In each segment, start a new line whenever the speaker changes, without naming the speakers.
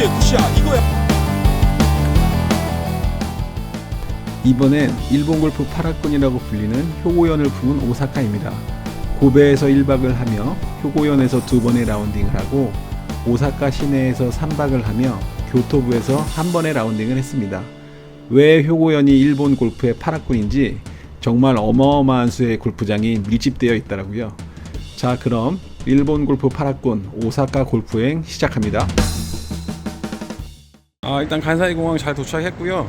그렇지 굿샷 이거야
이번엔 일본 골프 8학군이라고 불리는 효고연을 품은 오사카입니다. 고베에서 1박을 하며 효고연에서 두 번의 라운딩을 하고 오사카 시내에서 3박을 하며 교토부에서 한 번의 라운딩을 했습니다. 왜 효고연이 일본 골프의 8학군인지 정말 어마어마한 수의 골프장이 밀집되어 있더라고요. 자 그럼 일본 골프 8학군 오사카 골프행 시작합니다. 아 일단 간사이 공항 잘 도착했고요.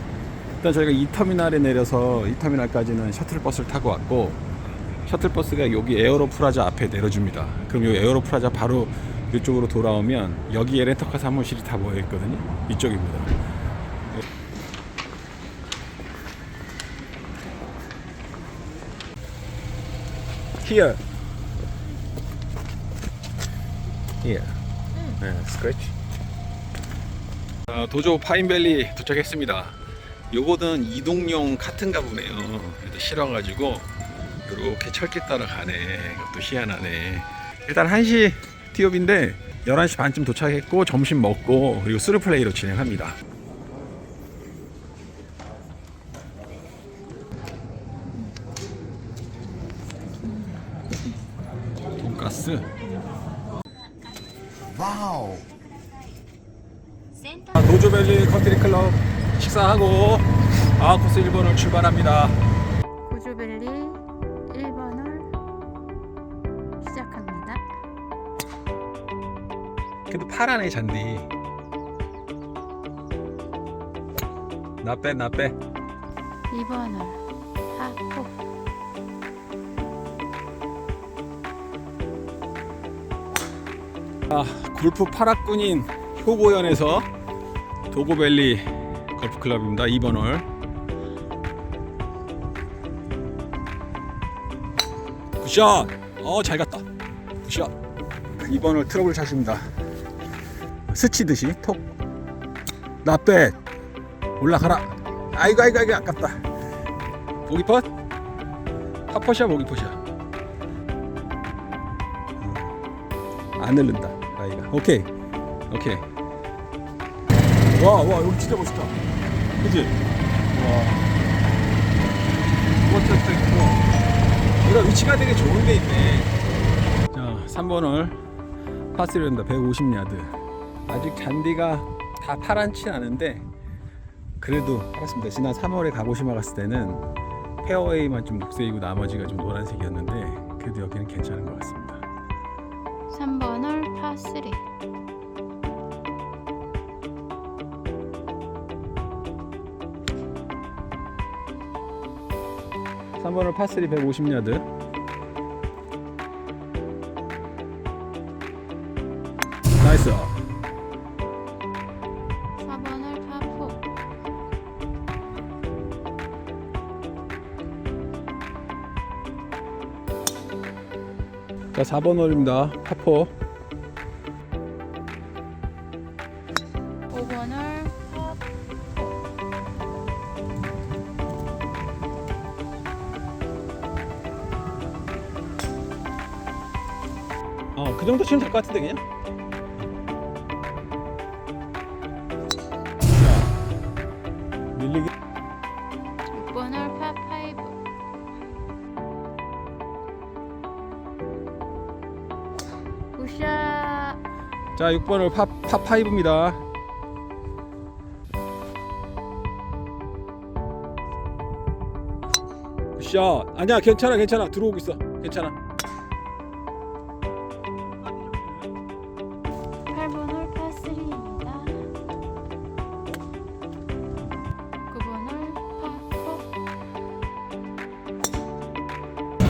일단 저희가 이 터미널에 내려서 이 터미널까지는 셔틀버스를 타고 왔고 셔틀버스가 여기 에어로 프라자 앞에 내려줍니다. 그럼 이 에어로 프라자 바로 이쪽으로 돌아오면 여기에 렌터카 사무실이 다 모여 있거든요. 이쪽입니다. Here. Here. 네, scratch. 아, 도조 파인밸리 도착했습니다. 요거는 이동용 카트인가 보네요. 실어가지고 이렇게 철길 따라 가네. 이것도 희한하네. 일단 1시 티업인데 11시 반쯤 도착했고 점심 먹고 그리고 스루 플레이로 진행합니다. 돈가스.
와우
아, 도조밸리 컨트리 클럽 식사하고 아코스 1번을 출발합니다.
고조밸리 1번을 시작합니다.
근데 파란의 잔디. 나 빼, 나 빼.
2번을 하고
아, 골프 파락군인 효고연에서 도고밸리 골프클럽입니다. 2번 홀. 굿샷! 어, 잘 갔다. 굿샷. 2번 홀 트러블 샷입니다. 스치듯이 톡. 나빼. 올라가라. 아이고, 아이고, 아이고, 아깝다. 보기 펫? 파퍼샷, 보기 퍼샷. 안 흐른다 아이가 오케이 오케이 와 와 여기 진짜 멋있다. 그지 와. 워터도 있고 여기가 위치가 되게 좋은 데 있네. 자 3번을 파스리입니다 150야드. 아직 잔디가 다 파랗진 않은데 그래도 알았습니다. 지난 3월에 가보시마 갔을 때는 페어웨이만 좀 녹색이고 나머지가 좀 노란색이었는데 그래도 여기는 괜찮은 것 같습니다.
3번을 파3
3번을 파3 150야드 나이스.
4번을 파4
자 4번 홀입니다. 파포
5번을
그 정도 치면 될 것 같은데 그냥? 자 밀리기
6번을 파5 굿샷.
자 6번을 파, 파5입니다. 굿샷. 아니야 괜찮아 괜찮아. 들어오고 있어. 괜찮아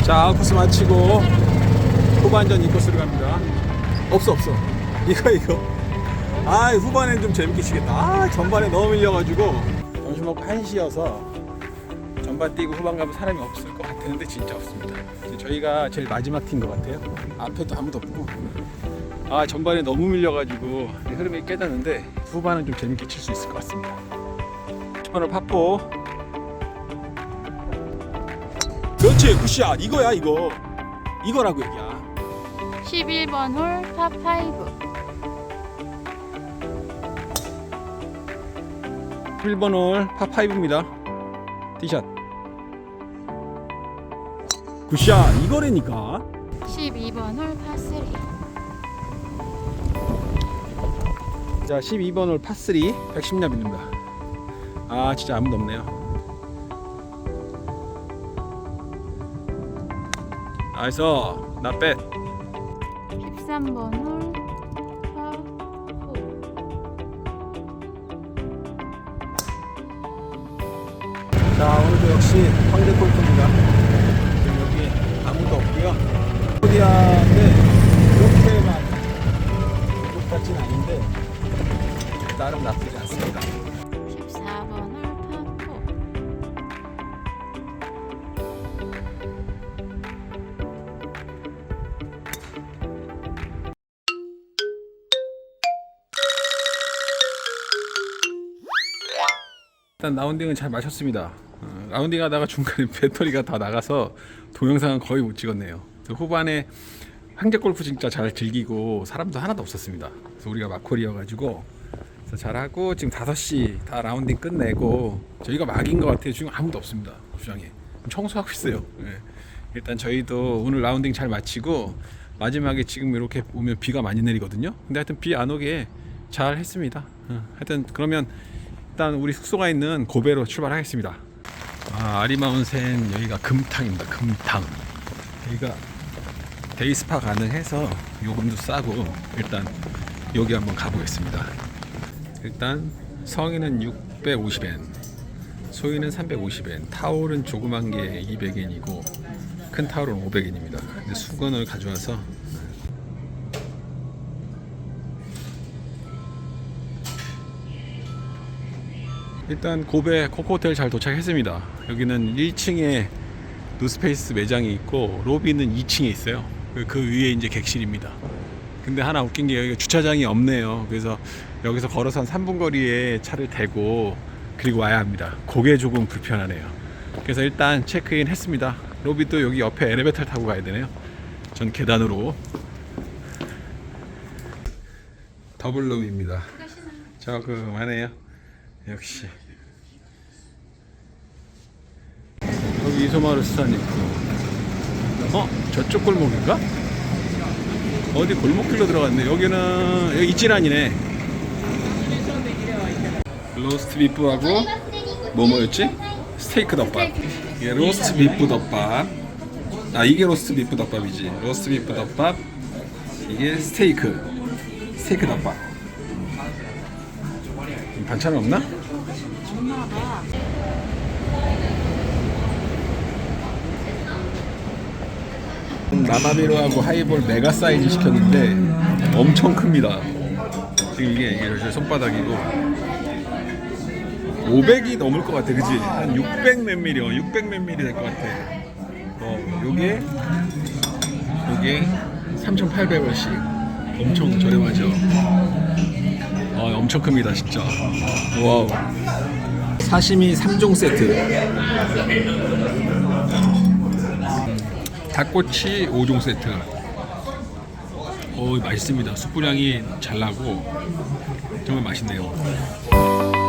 파4
자 코스 마치고 후반전 이 코스로 갑니다. 없어 없어. 이거 이거. 아 후반엔 좀 재밌게 치겠다. 아 전반에 너무 밀려가지고. 점심 먹고 1시여서 전반 뛰고 후반 가면 사람이 없을 것 같았는데 진짜 없습니다. 저희가 제일 마지막 팀인 것 같아요. 앞에도 아무도 없고. 아 전반에 너무 밀려가지고 흐름이 깨졌는데 후반은 좀 재밌게 칠 수 있을 것 같습니다. 초반을 파포 그렇지 굿샷 이거야 이거 이거라고 얘기야
11번 홀 파5
11번 홀 파5입니다. 티샷. 굿샷. 이거래니까.
12번 홀 파3
자, 12번 홀 파3 110렙입니다. 아, 진짜 아무도 없네요. 나이스. 나빼.
13번 홀 파4
자, 오늘도 역시 황제 골프입니다. 지금 여기 아무도 없고요. 코리아인데 이렇게 막 똑같진 않은데 나름 나쁘지 않습니다. 일단 라운딩은 잘 마셨습니다. 어, 라운딩 하다가 중간에 배터리가 다 나가서 동영상은 거의 못 찍었네요. 후반에 황제 골프 진짜 잘 즐기고 사람도 하나도 없었습니다. 그래서 우리가 마콜이어가지고 잘하고 지금 5시 다 라운딩 끝내고 저희가 막인 것 같아요. 지금 아무도 없습니다. 주장에 청소하고 있어요. 예. 일단 저희도 오늘 라운딩 잘 마치고 마지막에 지금 이렇게 보면 비가 많이 내리거든요. 근데 하여튼 비 안 오게 잘 했습니다. 어, 하여튼 그러면 일단 우리 숙소가 있는 고베로 출발하겠습니다. 아, 아리마운센 여기가 금탕입니다. 금탕. 여기가 데이스파 가능해서 요금도 싸고 일단 여기 한번 가보겠습니다. 일단 성인은 650엔, 소인은 350엔, 타올은 조그만 게 200엔이고 큰 타올은 500엔입니다. 근데 수건을 가져와서 일단 고베 코코호텔 잘 도착했습니다. 여기는 1층에 노스페이스 매장이 있고 로비는 2층에 있어요. 그- 그 위에 이제 객실입니다. 근데 하나 웃긴 게 여기가 주차장이 없네요. 그래서 여기서 걸어서 한 3분 거리에 차를 대고 그리고 와야 합니다. 그게 조금 불편하네요. 그래서 일단 체크인 했습니다. 로비도 여기 옆에 엘리베이터 타고 가야 되네요. 전 계단으로 더블룸입니다. 저그만해요. 역시 여기 이소마루 스탄 있고 어? 저쪽 골목인가? 어디 골목길로 들어갔네. 여기는 여기 이진안이네. 로스트 비프하고 뭐 뭐였지? 스테이크 덮밥. 이게 로스트 비프 덮밥. 아 이게 로스트 비프 덮밥이지. 로스트 비프 덮밥. 이게 스테이크. 스테이크 덮밥. 반찬은 없나? 나나비로하고 하이볼 메가 사이즈 시켰는데 엄청 큽니다. 지금 이게 이게 제 손바닥이고 500이 넘을 것 같아, 그지? 한 600몇 밀리, 600몇 밀리 될 것 같아. 어, 요게 요게 3,800원씩 엄청 저렴하죠. 어, 엄청 큽니다, 진짜. 와우. 사시미 3종 세트. 닭꼬치 5종 세트. 오, 맛있습니다. 숯불향이 잘 나고 정말 맛있네요.